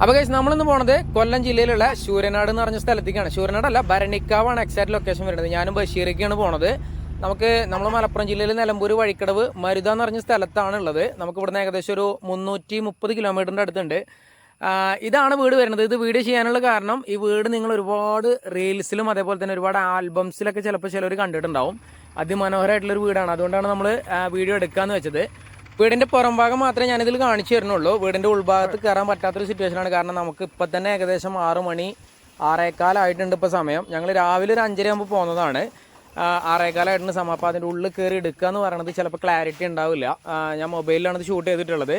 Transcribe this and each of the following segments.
അപ്പൊ നമ്മൾ നമ്മളിന്ന് പോണത് കൊല്ലം ജില്ലയിലുള്ള ശൂരനാട് എന്ന് പറഞ്ഞ സ്ഥലത്തേക്കാണ്. സൂര്യനാട് അല്ല ഭരണിക്കാവാണ് എക്സാക്ട് ലൊക്കേഷൻ വരുന്നത്. ഞാനും ബഷീറേക്കാണ് പോണത്. നമുക്ക് നമ്മൾ മലപ്പുറം ജില്ലയിൽ നിലമ്പൂർ വഴിക്കടവ് മരുത എന്ന് പറഞ്ഞ സ്ഥലത്താണ് ഉള്ളത്. നമുക്ക് ഇവിടുന്ന് ഏകദേശം ഒരു മുന്നൂറ്റി മുപ്പത് കിലോമീറ്ററിന്റെ അടുത്തുണ്ട് ഇതാണ് വീട് വരുന്നത്. ഇത് വീട് ചെയ്യാനുള്ള കാരണം ഈ വീട് നിങ്ങൾ ഒരുപാട് റീൽസിലും അതേപോലെ തന്നെ ഒരുപാട് ആൽബംസിലൊക്കെ ചിലപ്പോൾ ചിലർ കണ്ടിട്ടുണ്ടാവും. അതിമനോഹരമായിട്ടുള്ളൊരു വീടാണ്. അതുകൊണ്ടാണ് നമ്മൾ വീഡിയോ എടുക്കാന്ന് വെച്ചത്. വീടിന്റെ പുറം ഭാഗം മാത്രമേ ഞാനിതിൽ കാണിച്ചു തരുന്നുള്ളൂ. വീടിന്റെ ഉൾഭാഗത്ത് കയറാൻ പറ്റാത്തൊരു സിറ്റുവേഷനാണ് കാരണം നമുക്ക് ഇപ്പം തന്നെ ഏകദേശം ആറ് മണി ആറേക്കാലായിട്ടുണ്ട് ഇപ്പോൾ സമയം. ഞങ്ങൾ രാവിലെ ഒരു അഞ്ചര ആകുമ്പോൾ പോകുന്നതാണ്. ആറേക്കാലായിട്ടുണ്ട് സമയം. അപ്പോൾ അതിന്റെ ഉള്ളിൽ കയറി എടുക്കുക എന്ന് പറയുന്നത് ചിലപ്പോൾ ക്ലാരിറ്റി ഉണ്ടാവില്ല. ഞാൻ മൊബൈലിലാണ് ഇത് ഷൂട്ട് ചെയ്തിട്ടുള്ളത്.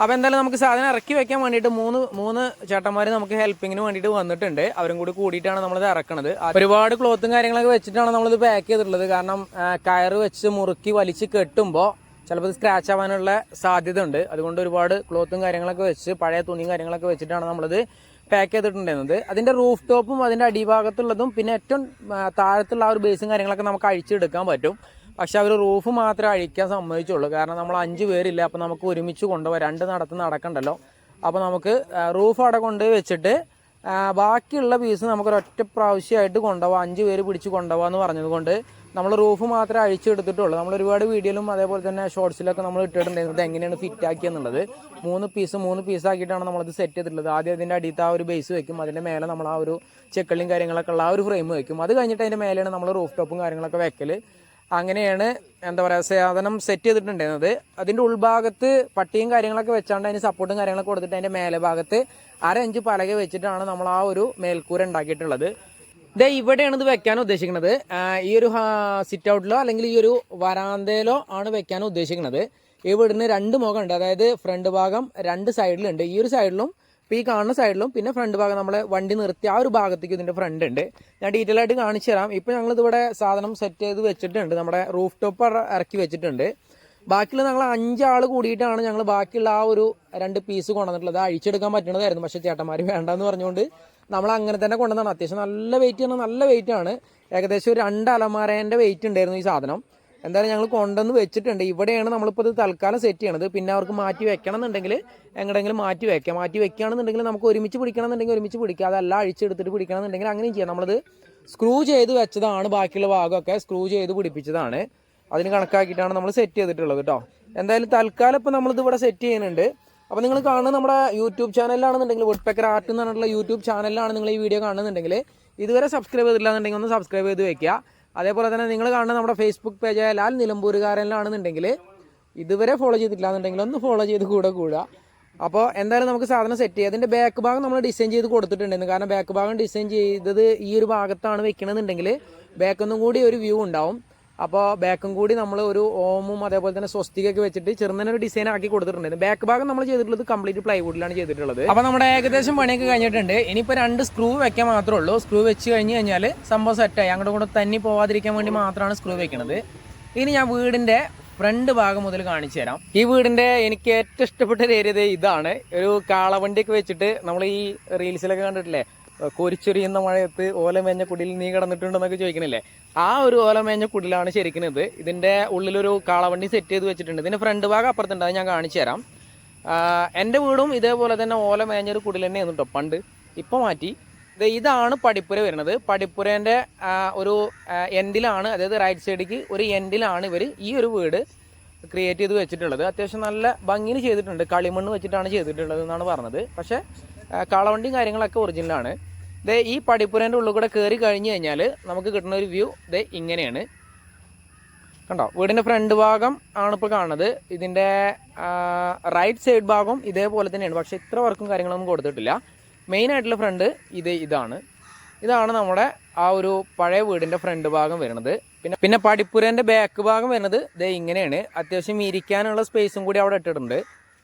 അപ്പോൾ എന്തായാലും നമുക്ക് സാധനം ഇറക്കി വെക്കാൻ വേണ്ടിയിട്ട് മൂന്ന് മൂന്ന് ചേട്ടന്മാർ നമുക്ക് ഹെൽപ്പിങ്ങിന് വേണ്ടിയിട്ട് വന്നിട്ടുണ്ട്. അവരും കൂടി കൂടിയിട്ടാണ് നമ്മളിത് ഇറക്കണത്. ഒരുപാട് ക്ലോത്തും കാര്യങ്ങളൊക്കെ വെച്ചിട്ടാണ് നമ്മളിത് പാക്ക് ചെയ്തിട്ടുള്ളത്. കാരണം കയറ് വെച്ച് മുറുക്കി വലിച്ച് കെട്ടുമ്പോൾ ചിലപ്പോൾ സ്ക്രാച്ച് ആവാനുള്ള സാധ്യത ഉണ്ട് അതുകൊണ്ട് ഒരുപാട് ക്ലോത്തും കാര്യങ്ങളൊക്കെ വെച്ച് പഴയ തുണിയും കാര്യങ്ങളൊക്കെ വെച്ചിട്ടാണ് നമ്മളിത് പാക്ക് ചെയ്തിട്ടുണ്ടായിരുന്നത്. അതിന്റെ റൂഫ് ടോപ്പും അതിന്റെ അടിഭാഗത്തുള്ളതും പിന്നെ ഏറ്റവും താഴത്തുള്ള ആ ഒരു ബേസും കാര്യങ്ങളൊക്കെ നമുക്ക് അഴിച്ചെടുക്കാൻ പറ്റും. പക്ഷെ അവർ റൂഫ് മാത്രമേ അഴിക്കാൻ സമ്മതിച്ചുള്ളൂ. കാരണം നമ്മൾ അഞ്ച് പേരില്ല അപ്പോൾ നമുക്ക് ഒരുമിച്ച് കൊണ്ടുപോകാം. രണ്ട് നടത്ത് നടക്കണ്ടല്ലോ. അപ്പോൾ നമുക്ക് റൂഫ് അവിടെ കൊണ്ട് വെച്ചിട്ട് ബാക്കിയുള്ള പീസ് നമുക്ക് ഒരൊറ്റ പ്രാവശ്യമായിട്ട് കൊണ്ടുപോകാം അഞ്ച് പേര് പിടിച്ച് കൊണ്ടുപോകാന്ന് പറഞ്ഞത് കൊണ്ട് നമ്മൾ റൂഫ് മാത്രമേ അഴിച്ചെടുത്തിട്ടുള്ളൂ. നമ്മൾ ഒരുപാട് വീഡിയോയിലും അതേപോലെ തന്നെ ഷോർട്സിലൊക്കെ നമ്മൾ ഇട്ടിട്ടുണ്ടായിരുന്നത് എങ്ങനെയാണ് ഫിറ്റ് ആക്കിയെന്നുള്ളത്. മൂന്ന് പീസ് മൂന്ന് പീസ് ആക്കിയിട്ടാണ് നമ്മളത് സെറ്റ് ചെയ്തിട്ടുള്ളത്. ആദ്യം അതിന്റെ അടിയത്തെ ആ ഒരു ബേസ് വെക്കും. അതിന്റെ മേലെ നമ്മൾ ആ ഒരു ചെക്കളിയും കാര്യങ്ങളൊക്കെ ഉള്ള ആ ഒരു ഫ്രെയിം വെക്കും. അത് കഴിഞ്ഞിട്ട് അതിന്റെ മേലെയാണ് നമ്മൾ റൂഫ് ടോപ്പും കാര്യങ്ങളൊക്കെ വെക്കൽ അങ്ങനെയാണ് എന്താ പറയുക സാധനം സെറ്റ് ചെയ്തിട്ടുണ്ടായിരുന്നത്. അതിന്റെ ഉൾഭാഗത്ത് പട്ടിയും കാര്യങ്ങളൊക്കെ വെച്ചാണ്ട് അതിന് സപ്പോർട്ടും കാര്യങ്ങളൊക്കെ കൊടുത്തിട്ട് അതിന്റെ മേലെ ഭാഗത്ത് അര ഇഞ്ച് പലക വെച്ചിട്ടാണ് നമ്മൾ ആ ഒരു മേൽക്കൂര ഉണ്ടാക്കിയിട്ടുള്ളത്. ദേ ഇവിടെയാണ് ഇത് വെക്കാൻ ഉദ്ദേശിക്കുന്നത്. ഈ ഒരു സിറ്റ് ഔട്ടിലോ അല്ലെങ്കിൽ ഈ ഒരു വരാന്തയിലോ ആണ് വെക്കാൻ ഉദ്ദേശിക്കുന്നത്. ഇവിടുന്ന് രണ്ട് രണ്ട് മുഖമുണ്ട് അതായത് ഫ്രണ്ട് ഭാഗം രണ്ട് സൈഡിലുണ്ട് ഈ ഒരു സൈഡിലും ഇപ്പോൾ ഈ കാണുന്ന സൈഡിലും പിന്നെ ഫ്രണ്ട് ഭാഗം നമ്മളെ വണ്ടി നിർത്തി ആ ഒരു ഭാഗത്തേക്ക് ഇതിന്റെ ഫ്രണ്ട് ഉണ്ട്. ഞാൻ ഡീറ്റെയിൽ ആയിട്ട് കാണിച്ചു തരാം. ഇപ്പോൾ ഞങ്ങൾ ഇതിവിടെ സാധനം സെറ്റ് ചെയ്ത് വെച്ചിട്ടുണ്ട്. നമ്മുടെ റൂഫ് ടോപ്പ് ഇറക്കി വെച്ചിട്ടുണ്ട്. ബാക്കിയുള്ള ഞങ്ങൾ അഞ്ചാൾ കൂടിയിട്ടാണ് ഞങ്ങൾ ബാക്കിയുള്ള ആ ഒരു രണ്ട് പീസ് കൊണ്ടുവന്നിട്ടുള്ളത്. അഴിച്ചെടുക്കാൻ പറ്റണതായിരുന്നു. പക്ഷേ ചേട്ടന്മാർ വേണ്ടെന്ന് പറഞ്ഞുകൊണ്ട് നമ്മൾ അങ്ങനെ തന്നെ കൊണ്ടുവന്നാണ് അത്യാവശ്യം നല്ല വെയിറ്റ് ആണ്. നല്ല വെയിറ്റ് ആണ്. ഏകദേശം ഒരു രണ്ട് അലമാരേന്റെ വെയിറ്റ് ഉണ്ടായിരുന്നു ഈ സാധനം. എന്തായാലും ഞങ്ങൾ കൊണ്ടുവന്ന് വെച്ചിട്ടുണ്ട്. ഇവിടെയാണ് നമ്മളിപ്പോൾ ഇത് തൽക്കാലം സെറ്റ് ചെയ്യണത്. പിന്നെ അവർക്ക് മാറ്റി വെക്കണം എന്നുണ്ടെങ്കിൽ എങ്ങടെങ്കിലും മാറ്റി വെക്കാം. മാറ്റി വെക്കുകയാണെന്നുണ്ടെങ്കിൽ നമുക്ക് ഒരുമിച്ച് പിടിക്കണം എന്നുണ്ടെങ്കിൽ ഒരുമിച്ച് പിടിക്കുക അതല്ല അഴിച്ചെടുത്തിട്ട് പിടിക്കണം എന്നുണ്ടെങ്കിൽ അങ്ങനെയും ചെയ്യാം. നമ്മളത് സ്ക്രൂ ചെയ്ത് വെച്ചതാണ് ബാക്കിയുള്ള ഭാഗമൊക്കെ സ്ക്രൂ ചെയ്ത് പിടിപ്പിച്ചതാണ്. അതിന് കണക്കാക്കിയിട്ടാണ് നമ്മൾ സെറ്റ് ചെയ്തിട്ടുള്ളത് കേട്ടോ. എന്തായാലും തൽക്കാലം ഇപ്പോൾ നമ്മളിത് ഇവിടെ സെറ്റ് ചെയ്യുന്നുണ്ട്. അപ്പോൾ നിങ്ങൾ കാണുന്ന നമ്മുടെ യൂട്യൂബ് ചാനലിലാണെന്നുണ്ടെങ്കിൽ വുഡ് പെക്കർ ആർട്ട് എന്ന് പറഞ്ഞിട്ടുള്ള യൂട്യൂബ് ചാനലിലാണ് നിങ്ങൾ ഈ വീഡിയോ കാണുന്നുണ്ടെങ്കിൽ ഇതുവരെ സബ്സ്ക്രൈബ് ചെയ്തിട്ടില്ല എന്നുണ്ടെങ്കിൽ ഒന്ന് സബ്സ്ക്രൈബ് ചെയ്ത് വെക്കുക. അതേപോലെ തന്നെ നിങ്ങൾ കാണുന്ന നമ്മുടെ ഫേസ്ബുക്ക് പേജായ ലാൽ നിലമ്പൂരുകാരനിലാണെന്നുണ്ടെങ്കിൽ ഇതുവരെ ഫോളോ ചെയ്തിട്ടില്ല എന്നുണ്ടെങ്കിൽ ഒന്ന് ഫോളോ ചെയ്ത് കൂടെ കൂടുക. അപ്പോൾ എന്തായാലും നമുക്ക് സാധനം സെറ്റ് ചെയ്യാം. അതിന്റെ ബാക്ക് ഭാഗം നമ്മൾ ഡിസൈൻ ചെയ്ത് കൊടുത്തിട്ടുണ്ടായിരുന്നു. കാരണം ബാക്ക് ഭാഗം ഡിസൈൻ ചെയ്തത് ഈ ഒരു ഭാഗത്താണ് വെക്കണമെന്നുണ്ടെങ്കിൽ ബാക്കൊന്നും കൂടി ഒരു വ്യൂ ഉണ്ടാവും. അപ്പോൾ ബാക്കും കൂടി നമ്മൾ ഒരു ഓമും അതേപോലെ തന്നെ സ്വസ്തികൊക്കെ വെച്ചിട്ട് ചെറുങ്ങനെ ഒരു ഡിസൈൻ ആക്കി കൊടുത്തിട്ടുണ്ട്. ബാക്ക് ഭാഗം നമ്മൾ ചെയ്തിട്ടുള്ളത് കംപ്ലീറ്റ് പ്ലൈവുഡിലാണ് ചെയ്തിട്ടുള്ളത്. അപ്പോൾ നമ്മുടെ ഏകദേശം പണിയൊക്കെ കഴിഞ്ഞിട്ടുണ്ട്. ഇനിയിപ്പോൾ രണ്ട് സ്ക്രൂ വെക്കാൻ മാത്രമേ ഉള്ളൂ. സ്ക്രൂ വെച്ച് കഴിഞ്ഞ് കഴിഞ്ഞാൽ സംഭവം സെറ്റായി അങ്ങോട്ട് കൂടെ തന്നെ പോവാതിരിക്കാൻ വേണ്ടി മാത്രമാണ് സ്ക്രൂ വെക്കുന്നത് ഇനി ഞാൻ വീടിന്റെ ഫ്രണ്ട് ഭാഗം മുതൽ കാണിച്ചു തരാം. ഈ വീടിന്റെ എനിക്ക് ഏറ്റവും ഇഷ്ടപ്പെട്ട ഒരു ഏരിയ ഇതാണ്. ഒരു കാളവണ്ടിയൊക്കെ വെച്ചിട്ട് നമ്മൾ ഈ റീൽസിലൊക്കെ കണ്ടിട്ടില്ലേ? കൊരിച്ചൊരിയുന്ന മഴയത്ത് ഓലമേഞ്ഞ കുടിൽ നീ കിടന്നിട്ടുണ്ടെന്നൊക്കെ ചോദിക്കണില്ലേ? ആ ഒരു ഓലമേഞ്ഞ കുടിലാണ് ശരിക്കും ഇത് ഇതിന്റെ ഉള്ളിലൊരു കാളവണ്ടി സെറ്റ് ചെയ്ത് വെച്ചിട്ടുണ്ട്. ഇതിന്റെ ഫ്രണ്ട് ഭാഗം അപ്പുറത്തുണ്ട്. അത് ഞാൻ കാണിച്ചു തരാം. എന്റെ വീടും ഇതേപോലെ തന്നെ ഓലമേഞ്ഞൊരു കുടിൽ തന്നെയായിരുന്നു കേട്ടോ പണ്ട് ഇപ്പം മാറ്റി. ഇതാണ് പടിപ്പുര വരുന്നത്. പടിപ്പുരേന്റെ ഒരു എൻഡിലാണ് അതായത് റൈറ്റ് സൈഡിലേക്ക് ഒരു എൻഡിലാണ് ഇവർ ഈ ഒരു വീട് ക്രിയേറ്റ് ചെയ്ത് വെച്ചിട്ടുള്ളത്. അത്യാവശ്യം നല്ല ഭംഗിയിൽ ചെയ്തിട്ടുണ്ട്. കളിമണ്ണ് വെച്ചിട്ടാണ് ചെയ്തിട്ടുള്ളത് എന്നാണ് പറഞ്ഞത്. പക്ഷേ കാളവണ്ടിയും കാര്യങ്ങളൊക്കെ ഒറിജിനലാണ് ദേ ഈ പടിപ്പുരേന്റെ ഉള്ളിൽ കൂടെ കയറി കഴിഞ്ഞ് കഴിഞ്ഞാൽ നമുക്ക് കിട്ടുന്ന ഒരു വ്യൂ ദേ ഇങ്ങനെയാണ്. കണ്ടോ? വീടിന്റെ ഫ്രണ്ട് ഭാഗം ആണ് ഇപ്പോൾ കാണുന്നത്. ഇതിന്റെ റൈറ്റ് സൈഡ് ഭാഗം ഇതേപോലെ തന്നെയാണ്. പക്ഷേ ഇത്ര വർക്കും കാര്യങ്ങളൊന്നും കൊടുത്തിട്ടില്ല. മെയിൻ ആയിട്ടുള്ള ഫ്രണ്ട് ഇത് ഇതാണ്. ഇതാണ് നമ്മുടെ ആ ഒരു പഴയ വീടിന്റെ ഫ്രണ്ട് ഭാഗം വരുന്നത്. പിന്നെ പിന്നെ പടിപ്പുരേന്റെ ബാക്ക് ഭാഗം വരുന്നത് ദേ ഇങ്ങനെയാണ്. അത്യാവശ്യം ഇരിക്കാനുള്ള സ്പേസും കൂടി അവിടെ ഇട്ടിട്ടുണ്ട്.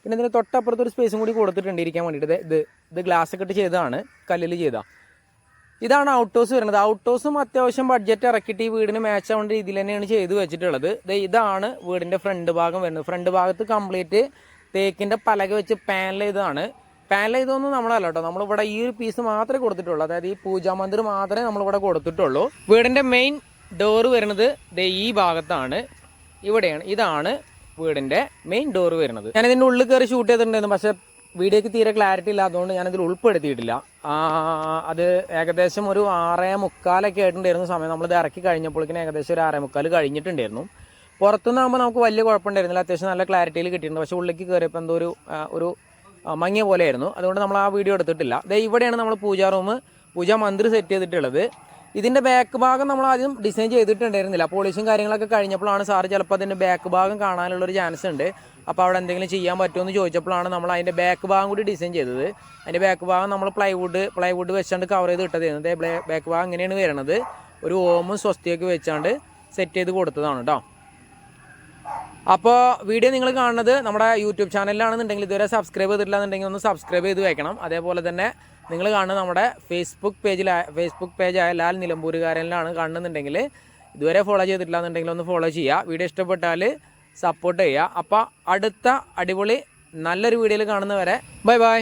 പിന്നെ ഇതിന് തൊട്ടപ്പുറത്ത് ഒരു സ്പേസും കൂടി കൊടുത്തിട്ടുണ്ട് ഇരിക്കാൻ വേണ്ടിയിട്ട്. ഇത് ഇത് ഗ്ലാസ് ഒക്കെ ഇട്ട് ചെയ്തതാണ്. കല്ലിൽ ചെയ്താ. ഇതാണ് ഔട്ട്ഹൗസ് വരുന്നത്. ഔട്ട്ഹൗസും അത്യാവശ്യം ബഡ്ജറ്റ് ഇറക്കിയിട്ട് ഈ വീടിന് മാച്ച് ആവേണ്ട രീതിയിൽ തന്നെയാണ് ചെയ്തു വെച്ചിട്ടുള്ളത്. ഇതാണ് വീടിന്റെ ഫ്രണ്ട് ഭാഗം വരുന്നത്. ഫ്രണ്ട് ഭാഗത്ത് കംപ്ലീറ്റ് തേക്കിന്റെ പലക വെച്ച് പാനൽ ചെയ്തതാണ്. പാനൽ ചെയ്തൊന്നും നമ്മളല്ല കേട്ടോ. നമ്മളിവിടെ ഈ ഒരു പീസ് മാത്രമേ കൊടുത്തിട്ടുള്ളൂ. അതായത് ഈ പൂജാ മന്ദിർ മാത്രമേ നമ്മളിവിടെ കൊടുത്തിട്ടുള്ളൂ. വീടിന്റെ മെയിൻ ഡോറ് വരുന്നത് ഈ ഭാഗത്താണ്. ഇവിടെയാണ്. ഇതാണ് വീടിന്റെ മെയിൻ ഡോർ വരുന്നത്. ഞാൻ ഇതിന്റെ ഉള്ളിൽ കയറി ഷൂട്ട് ചെയ്തിട്ടുണ്ടായിരുന്നു. പക്ഷെ വീഡിയോക്ക് തീരെ ക്ലാരിറ്റി ഇല്ല. ഇല്ലാത്തതുകൊണ്ട് ഞാനതിൽ ഉൾപ്പെടുത്തിയിട്ടില്ല. അത് ഏകദേശം ഒരു ആറേ മുക്കാലൊക്കെ ആയിട്ടുണ്ടായിരുന്നു സമയം. നമ്മളിത് ഇറക്കി കഴിഞ്ഞപ്പോഴേക്കും ഏകദേശം ഒരു ആറേ മുക്കാൽ കഴിഞ്ഞിട്ടുണ്ടായിരുന്നു. പുറത്തുനിന്നാകുമ്പോൾ നമുക്ക് വലിയ കുഴപ്പമുണ്ടായിരുന്നില്ല. അത്യാവശ്യം നല്ല ക്ലാരിറ്റിയിൽ കിട്ടിയിട്ടുണ്ട്. പക്ഷെ ഉള്ളിലേക്ക് കയറിയപ്പോൾ എന്തോ ഒരു ഒരു മങ്ങിയ പോലെയായിരുന്നു. അതുകൊണ്ട് നമ്മൾ ആ വീഡിയോ എടുത്തിട്ടില്ല. ദേ ഇവിടെയാണ് നമ്മൾ പൂജാ റൂം പൂജാ മന്ത്രി സെറ്റ് ചെയ്തിട്ടുള്ളത്. ഇതിന്റെ ബാക്ക് ഭാഗം നമ്മൾ ആദ്യം ഡിസൈൻ ചെയ്തിട്ടുണ്ടായിരുന്നില്ല. പോളിഷും കാര്യങ്ങളൊക്കെ കഴിഞ്ഞപ്പോഴാണ് സാറ് ചിലപ്പോൾ അതിന്റെ ബാക്ക് ഭാഗം കാണാനുള്ളൊരു ചാൻസ് ഉണ്ട്. അപ്പോൾ അവിടെ എന്തെങ്കിലും ചെയ്യാൻ പറ്റുമോ എന്ന് ചോദിച്ചപ്പോഴാണ് നമ്മൾ അതിന്റെ ബാക്ക് ഭാഗം കൂടി ഡിസൈൻ ചെയ്തത്. അതിന്റെ ബാക്ക് ഭാഗം നമ്മൾ പ്ലൈവുഡ് പ്ലൈവുഡ് വെച്ചാണ്ട് കവർ ചെയ്ത് ഇട്ടതായിരുന്നു ബാക്ക് ഭാഗം ഇങ്ങനെയാണ് വരുന്നത് ഒരു ഓമും സ്വസ്തിയൊക്കെ വെച്ചാണ്ട് സെറ്റ് ചെയ്ത് കൊടുത്തതാണ് കേട്ടോ അപ്പോൾ വീഡിയോ നിങ്ങൾ കാണുന്നത് നമ്മുടെ യൂട്യൂബ് ചാനലിലാണെന്നുണ്ടെങ്കിൽ ഇതുവരെ സബ്സ്ക്രൈബ് ചെയ്തിട്ടില്ല എന്നുണ്ടെങ്കിൽ ഒന്ന് സബ്സ്ക്രൈബ് ചെയ്ത് വെക്കണം. അതേപോലെ തന്നെ നിങ്ങൾ കാണുന്ന നമ്മുടെ ഫേസ്ബുക്ക് പേജിൽ ഫേസ്ബുക്ക് പേജായ ലാൽ നിലമ്പൂരുകാരനിലാണ് കാണുന്നുണ്ടെങ്കിൽ ഇതുവരെ ഫോളോ ചെയ്തിട്ടില്ലാന്നുണ്ടെങ്കിൽ ഒന്ന് ഫോളോ ചെയ്യുക. വീഡിയോ ഇഷ്ടപ്പെട്ടാൽ സപ്പോർട്ട് ചെയ്യുക. അപ്പോൾ അടുത്ത അടിപൊളി നല്ലൊരു വീഡിയോയിൽ കാണുന്നവരെ ബൈ ബൈ